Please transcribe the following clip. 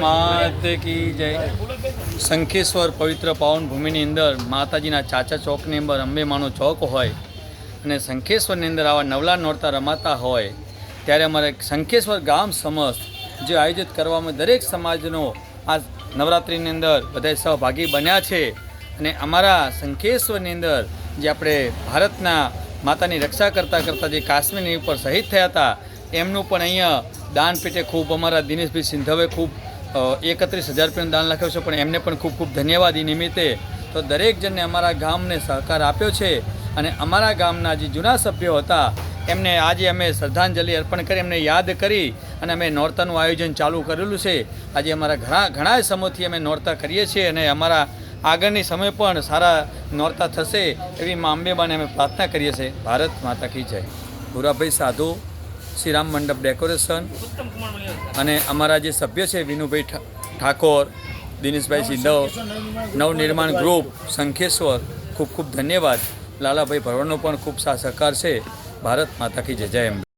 માત કી જય. શંખેશ્વર પવિત્ર પાવન ભૂમિની અંદર માતાજીના ચાચા ચોકની અંદર અંબે માનો ચોક હોય અને શંખેશ્વરની અંદર આવા નવલા નોરતા રમાતા હોય, ત્યારે અમારે શંખેશ્વર ગામ સમસ્ત જે આયોજિત કરવામાં દરેક સમાજનો આ નવરાત્રિની અંદર બધા સહભાગી બન્યા છે અને અમારા શંખેશ્વરની અંદર જે આપણે ભારતના માતાની રક્ષા કરતાં કરતાં જે કાશ્મીરની ઉપર શહીદ થયા હતા, એમનું પણ અહીંયા દાન પેટે ખૂબ અમારા દિનેશભાઈ સિંધવે ખૂબ એકત્રીસ હજાર રૂપિયાનું દાન લખ્યું છે, પણ એમને પણ ખૂબ ખૂબ ધન્યવાદ એ નિમિત્તે. તો દરેક જણને અમારા ગામને સહકાર આપ્યો છે અને અમારા ગામના જે જૂના સભ્યો હતા, એમને આજે અમે શ્રદ્ધાંજલિ અર્પણ કરી, એમને યાદ કરી અને અમે નોરતાનું આયોજન ચાલુ કરેલું છે. આજે અમારા ઘણા ઘણા સમયથી અમે નોરતા કરીએ છીએ અને અમારા આગળની સમય પણ સારા નોરતા થશે એવી મા અંબેબાને અમે પ્રાર્થના કરીએ છીએ. ભારત માતા કી જય. ભૂરાભાઈ સાધુ શ્રીરામ મંડપ ડેકોરેશન અને અમારા જે સભ્ય છે વિનુભાઈ ઠાકોર, દિનેશભાઈ સિદ્ધવ નવનિર્માણ ગ્રુપ, શંખેશ્વર, ખૂબ ખૂબ ધન્યવાદ. લાલાભાઈ ભરવાડનો પણ ખૂબ સા સહકાર છે. ભારત માતા કી જય જય